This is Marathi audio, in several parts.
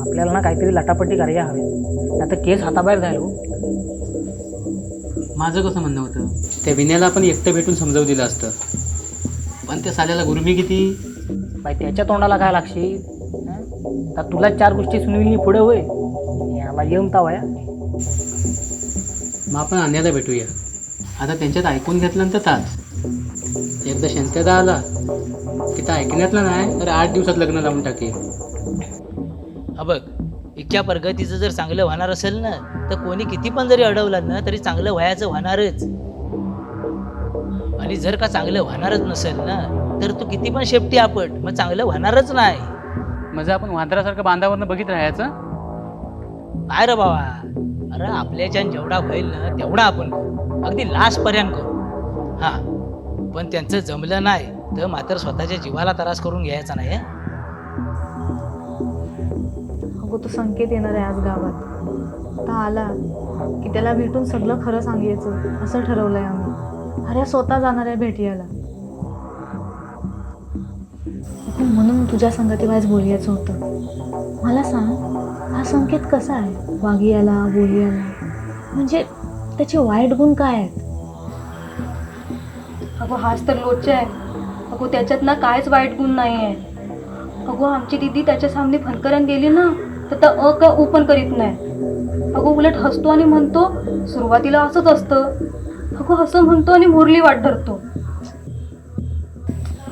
आपल्याला ना काहीतरी लटापट्टी करायला हवी. तर केस हाताबाहेर जाईल हो. माझं कसं म्हणणं होतं? त्या विनयाला आपण एकटं भेटून समजावून दिलं असतं. पण त्या साल्याला गुरमी किती? बाई त्याच्या तोंडाला काय लागशील हं? तर तुला चार गोष्टी सुनविली पुढे होय. याला येऊन वया मग आपण अन्याला भेटूया. आता त्यांच्यात ऐकून घेतल्यानंतर ताच एकदा शंकदा आला की तर ऐकण्यातलं नाही तर आठ दिवसात लग्न लावून टाकेल. हा बघ इतक्या प्रगतीचं जर चांगलं होणार असेल ना तर कोणी किती पण जरी अडवलं ना तरी चांगलं व्हायचं होणारच. आणि जर का चांगलं होणारच नसेल ना तर तू किती पण शेपटी आपट मग चांगलं होणारच नाही. म्हणजे आपण वांदरासारखं बांधावरनं बघित राहायचं? काय रे बाबा. अरे आपल्याच्यान जेवढा होईल ना तेवढा आपण करू. अगदी लास्टपर्यंत करू. हां. पण त्यांचं जमलं नाही तर मात्र स्वतःच्या जीवाला त्रास करून घ्यायचा नाही हं? अगो तो संकेत येणार आहे आज गावात. आता आला की त्याला भेटून सगळं खरं सांगायचं असं ठरवलंय आम्ही. अरे स्वतः जाणार आहे भेटियाला. अगं, म्हणून तुझ्या संगती वाईज बोलायचं होतं. मला सांग हा संकेत कसा आहे? वागियाला बोलियाला म्हणजे त्याचे वाईट गुण काय आहेत? अगो हाच तर लोचे आहे. अगो त्याच्यात ना कायच वाईट गुण नाही आहे अगो आमची दिदी त्याच्या सामने फनकरण गेली ना तर त्या अ का उ पण करीत नाही. अगो उलट हसतो आणि म्हणतो सुरुवातीला असंच असतं. अगो असं म्हणतो आणि मुरली वाट धरतो.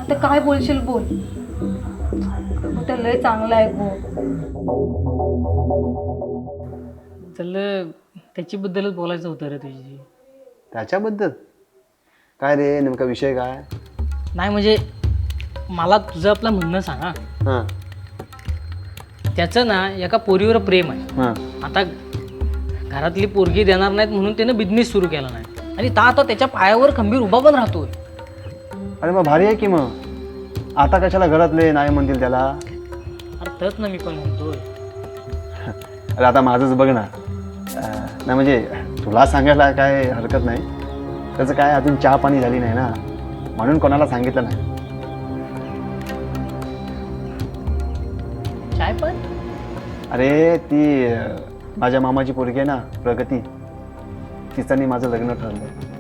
आता काय बोलशील बोल. अगो तर लय चांगला आहे गो. चल त्याच्याबद्दलच बोलायचं होतं रे तुझी त्याच्याबद्दल? काय रे? नेमका विषय काय? नाही म्हणजे मला तुझं आपलं म्हणणं सांगा. हां. त्याचं ना एका पोरीवर प्रेम आहे. हां. आता घरातली पोरगी देणार नाहीत म्हणून त्यानं बिझनेस सुरू केला नाही. आणि ता आता त्याच्या पायावर खंबीर उभा पण राहतोय. अरे मग भारी आहे की मग? आता कशाला घरातले नाही म्हणतील त्याला? अरे तच ना मी पण म्हणतोय. अरे आता माझंच बघ ना. अं, नाही म्हणजे तुला सांगायला काय हरकत नाही. त्याचं काय अजून चहा पाणी झाली नाही ना? म्हणून कोणाला सांगितलं नाही. पण? अरे ती अं, माझ्या मामाची पोरगी आहे ना प्रगती. तिचं आणि माझं लग्न ठरलं.